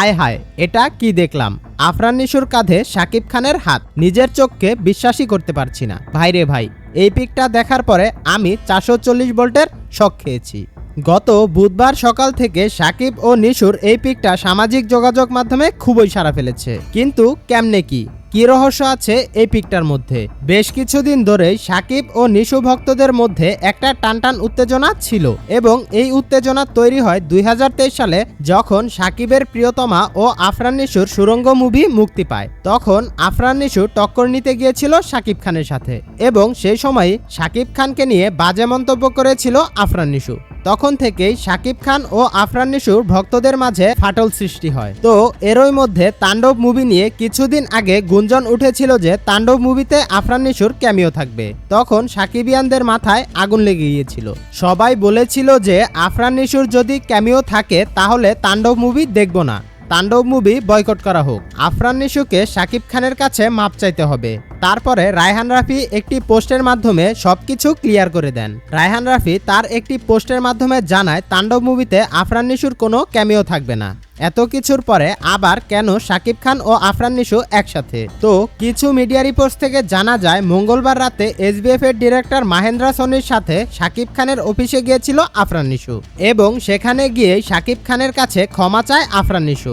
আয় হায়, এটা কি দেখলাম? আফরান নিশুর কাঁধে শাকিব খানের হাত। নিজের চোখকে বিশ্বাসই করতে পারছি না। ভাইরে ভাই, এই পিকটা দেখার পরে আমি চারশো চল্লিশ ভোল্টের শখ খেয়েছি। গত বুধবার সকাল থেকে সাকিব ও নিশুর এই পিকটা সামাজিক যোগাযোগ মাধ্যমে খুবই সারা ফেলেছে। কিন্তু কেমনে কি? কি রহস্য আছে এই পিকটার মধ্যে? বেশ কিছুদিন ধরেই সাকিব ও নিশু ভক্তদের মধ্যে একটা টানটান উত্তেজনা ছিল এবং এই উত্তেজনা তৈরি হয় দুই হাজার তেইশ সালে যখন সাকিবের প্রিয়তমা ও আফরান নিশুর সুরঙ্গ মুভি মুক্তি পায়। তখন আফরান নিশু টক্কর নিতে গিয়েছিল সাকিব খানের সাথে এবং সেই সময় সাকিব খানকে নিয়ে বাজে মন্তব্য করেছিল আফরান নিশু। তখন থেকেই সাকিব খান ও আফরান নিশুর ভক্তদের মাঝে ফাটল সৃষ্টি হয়। তো এরই মধ্যে তাণ্ডব মুভি নিয়ে কিছুদিন আগে গুঞ্জন উঠেছিল যে তাণ্ডব মুভিতে আফরান নিশুর ক্যামিও থাকবে। তখন সাকিবিয়ানদের মাথায় আগুন লেগে গিয়েছিল। সবাই বলেছিল যে আফরান নিশুর যদি ক্যামিও থাকে তাহলে তাণ্ডব মুভি দেখব না। তাণ্ডব মুভি বয়কট করা হোক। আফরান নিশুকে শাকিব খানের কাছে মাপ চাইতে হবে। তারপরে রায়হান রাফি একটি পোস্টের মাধ্যমে সবকিছু ক্লিয়ার করে দেন। রায়হান রাফি তার একটি পোস্টের মাধ্যমে জানায়, তাণ্ডব মুভিতে আফরান নিশুর কোনো ক্যামিও থাকবে না। এত কিছুর পরে আবার কেন শাকিব খান ও আফরান নিশু একসাথে? তো কিছু মিডিয়া রিপোর্টস থেকে জানা যায়, মঙ্গলবার রাতে এসবিএফ এর ডিরেক্টর মাহেন্দ্রা সোনির সাথে শাকিব খানের অফিসে গিয়েছিল আফরান নিশু এবং সেখানে গিয়ে শাকিব খানের কাছে ক্ষমা চায় আফরান নিশু।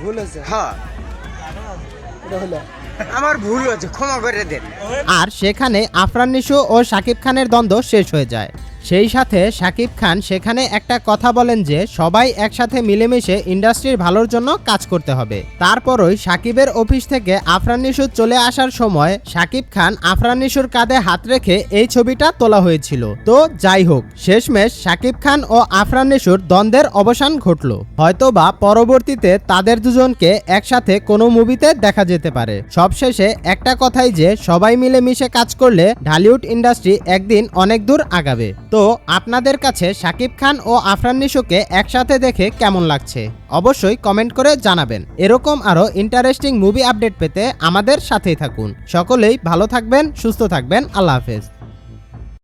ভুল হ্যাঁ। আমার ভুল হয়েছে, ক্ষমা করে দেন। আর সেখানে আফরান নিশু ও শাকিব খানের দ্বন্দ্ব শেষ হয়ে যায়। সেই সাথে শাকিব খান সেখানে একটা কথা বলেন যে সবাই একসাথে মিলেমিশে ইন্ডাস্ট্রির ভালোর জন্য কাজ করতে হবে। তারপরই শাকিবের অফিস থেকে আফরান নিশু চলে আসার সময় শাকিব খান আফরান নিশুর কাঁধে হাত রেখে এই ছবিটা তোলা হয়েছিল। তো যাই হোক, শেষমেশ শাকিব খান ও আফরান নিশুর দ্বন্দ্বের অবসান ঘটলো। হয়তোবা পরবর্তীতে তাদের দুজনকে একসাথে কোনো মুভিতে দেখা যেতে পারে। সবশেষে একটা কথাই যে সবাই মিলে মিশে কাজ করলে ঢালিউড ইন্ডাস্ট্রি একদিন অনেক দূর আগাবে। তো আপনাদের কাছে শাকিব খান ও আফরান নিশুকে একসাথে দেখে কেমন লাগছে? অবশ্যই কমেন্ট করে জানাবেন। এরকম আরও ইন্টারেস্টিং মুভি আপডেট পেতে আমাদের সাথেই থাকুন। সকলেই ভালো থাকবেন, সুস্থ থাকবেন। আল্লাহ হাফেজ।